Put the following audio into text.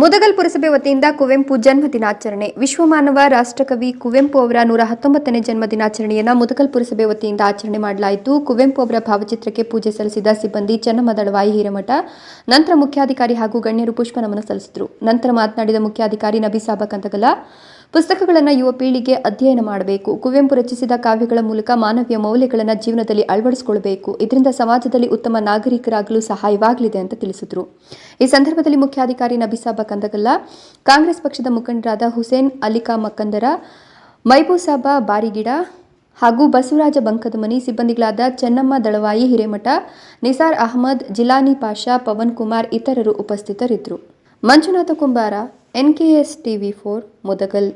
ಮುದಗಲ್ ಪುರಸಭೆ ವತಿಯಿಂದ ಕುವೆಂಪು ಜನ್ಮ ದಿನಾಚರಣೆ. ವಿಶ್ವಮಾನವ ರಾಷ್ಟ್ರಕವಿ ಕುವೆಂಪು ಅವರ ನೂರ ಹತ್ತೊಂಬತ್ತನೇ ಜನ್ಮ ದಿನಾಚರಣೆಯನ್ನು ಮುದಗಲ್ ಪುರಸಭೆ ವತಿಯಿಂದ ಆಚರಣೆ ಮಾಡಲಾಯಿತು. ಕುವೆಂಪು ಅವರ ಭಾವಚಿತ್ರಕ್ಕೆ ಪೂಜೆ ಸಲ್ಲಿಸಿದ ಸಿಬ್ಬಂದಿ ಚನ್ನಮದಳವಾಯಿ ದಳವಾಯಿ ಹಿರೇಮಠ, ನಂತರ ಮುಖ್ಯಾಧಿಕಾರಿ ಹಾಗೂ ಗಣ್ಯರು ಪುಷ್ಪ ನಮನ ಸಲ್ಲಿಸಿದರು. ನಂತರ ಮಾತನಾಡಿದ ಮುಖ್ಯಾಧಿಕಾರಿ ನಬಿಸಾಬ ಕಂದಗಲ ಪುಸ್ತಕಗಳನ್ನು ಯುವ ಪೀಳಿಗೆ ಅಧ್ಯಯನ ಮಾಡಬೇಕು. ಕುವೆಂಪು ರಚಿಸಿದ ಕಾವ್ಯಗಳ ಮೂಲಕ ಮಾನವೀಯ ಮೌಲ್ಯಗಳನ್ನು ಜೀವನದಲ್ಲಿ ಅಳವಡಿಸಿಕೊಳ್ಳಬೇಕು. ಇದರಿಂದ ಸಮಾಜದಲ್ಲಿ ಉತ್ತಮ ನಾಗರಿಕರಾಗಲು ಸಹಾಯವಾಗಲಿದೆ ಅಂತ ತಿಳಿಸಿದರು. ಈ ಸಂದರ್ಭದಲ್ಲಿ ಮುಖ್ಯಾಧಿಕಾರಿ ನಬಿಸಾಬ ಕಂದಗಲ್ಲ ಕಾಂಗ್ರೆಸ್ ಪಕ್ಷದ ಮುಖಂಡರಾದ ಹುಸೇನ್ ಅಲಿಕಾ ಮಕ್ಕಂದರ ಮೈಬೂಸಾಬ ಬಾರಿಗಿಡ ಹಾಗೂ ಬಸವರಾಜ ಬಂಕದಮನಿ, ಸಿಬ್ಬಂದಿಗಳಾದ ಚೆನ್ನಮ್ಮ ದಳವಾಯಿ ಹಿರೇಮಠ, ನಿಸಾರ್ ಅಹಮದ್, ಜಿಲಾನಿ ಪಾಷಾ, ಪವನ್ ಕುಮಾರ್ ಇತರರು ಉಪಸ್ಥಿತರಿದ್ದರು Manjunatha Kumbara N K S T V four Mudgal